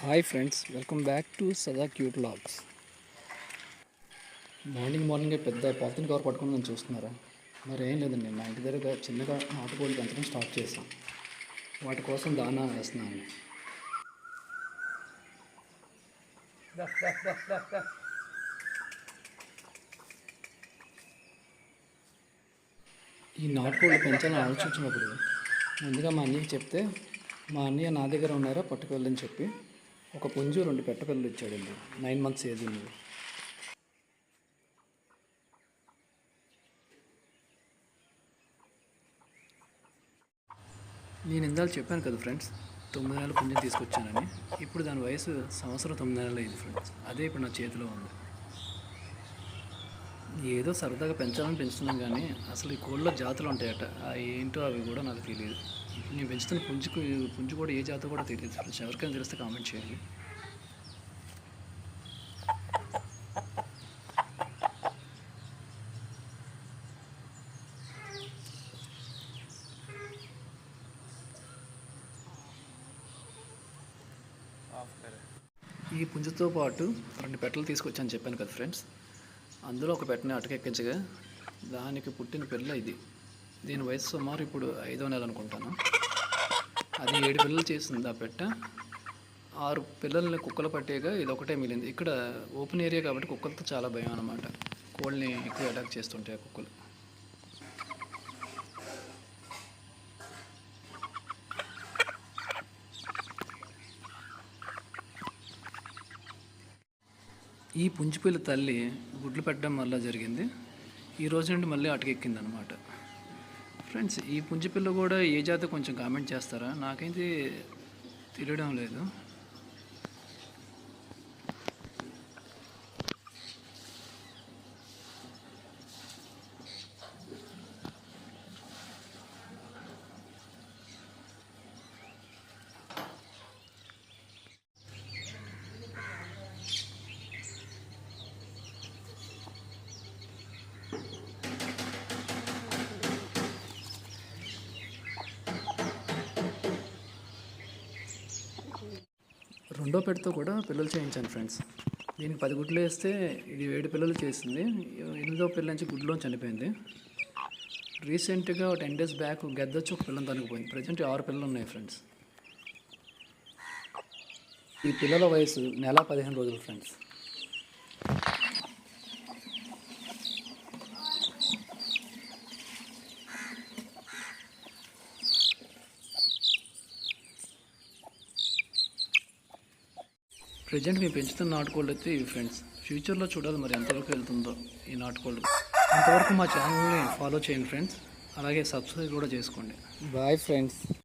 Hi friends welcome back to Sada cute logs morning మార్నింగే పెద్ద polythene cover పట్టుకుని నేను చూస్తున్నారా? మరి ఏం లేదండి మా ఇంటి దగ్గర చిన్నగా నాటుకోడి పెంచడం స్టార్ట్ చేసాం వాటి కోసం దానా వేస్తున్నాను. ఈ నాటుకోళ్ళు పెంచాలని ఆలోచించినప్పుడు ముందుగా మా అన్నయ్య చెప్తే మా అన్నయ్య నా దగ్గర ఉన్నారా? పట్టుకెళ్ళని చెప్పి. ఒక పుంజు రెండు పెట్టపిల్లలు ఇచ్చాడండి. నైన్ మంత్స్ ఏజ్ ఉంది నేను ఇందాక చెప్పాను కదా ఫ్రెండ్స్ తొమ్మిది నెలల పుంజుని తీసుకొచ్చానని. ఇప్పుడు దాని వయసు సంవత్సరం తొమ్మిది నెలలు అయింది ఫ్రెండ్స్ అదే ఇప్పుడు నా చేతిలో ఉంది. ఏదో సరదాగా పెంచాలని పెంచుతున్నాం కానీ అసలు ఈ కోళ్ళ జాతులు ఉంటాయట. ఏంటో అవి కూడా నాకు తెలియదు. నేను పెంచుతున్న పుంజుకు పుంజు కూడా ఏ జాతి కూడా తెలియదు. ఫ్రెండ్స్ ఎవరికైనా తెలిస్తే కామెంట్ చేయండి. ఈ పుంజుతో పాటు రెండు పెట్టలు తీసుకొచ్చాను చెప్పాను కదా ఫ్రెండ్స్. అందులో ఒక పెట్టని అటకెక్కించగా దానికి పుట్టిన పిల్ల ఇది. దీని వయసు సుమారు ఇప్పుడు ఐదో నెల అనుకుంటాను. అది ఏడు పిల్లలు చేసింది. ఆ పెట్ట ఆరు పిల్లల్ని కుక్కలు పట్టేగా ఇది ఒకటే మిగిలింది. ఇక్కడ ఓపెన్ ఏరియా కాబట్టి కుక్కలతో చాలా భయం అనమాట కోళ్ళని ఎక్కువ అటాక్ చేస్తుంటాయి ఆ కుక్కలు. ఈ పుంజిపిల్ల తల్లి గుడ్లు పెట్టడం వల్ల జరిగింది. ఈ రోజు నుండి మళ్ళీ అటకెక్కింది అనమాట ఫ్రెండ్స్ ఈ పుంజిపిల్ల కూడా ఏ జాతి కొంచెం కామెంట్ చేస్తారా? నాకైతే తెలియడం లేదు. రెండో పెట్టతో కూడా పిల్లలు చేయించాను ఫ్రెండ్స్ దీనికి పది గుడ్లు వేస్తే ఇది ఏడు పిల్లలు చేసింది. ఎనిమిదో పిల్ల నుంచి గుడ్లో చనిపోయింది. రీసెంట్గా టెన్ డేస్ బ్యాక్ గద్దొచ్చి ఒక పిల్లని తనుకుపోయింది ప్రజెంట్ ఆరు పిల్లలు ఉన్నాయి ఫ్రెండ్స్ ఈ పిల్లల వయసు నెల పదిహేను రోజులు ఫ్రెండ్స్ ప్రజెంట్ మేము పెంచుతున్న నాటుకోళ్ళు అయితే ఇవి ఫ్రెండ్స్. ఫ్యూచర్లో చూడాలి మరి ఎంతవరకు వెళ్తుందో ఈ నాటుకోళ్ళు. అంతవరకు మా ఛానల్ని ఫాలో చేయండి ఫ్రెండ్స్. అలాగే సబ్స్క్రైబ్ కూడా చేసుకోండి. Bye friends.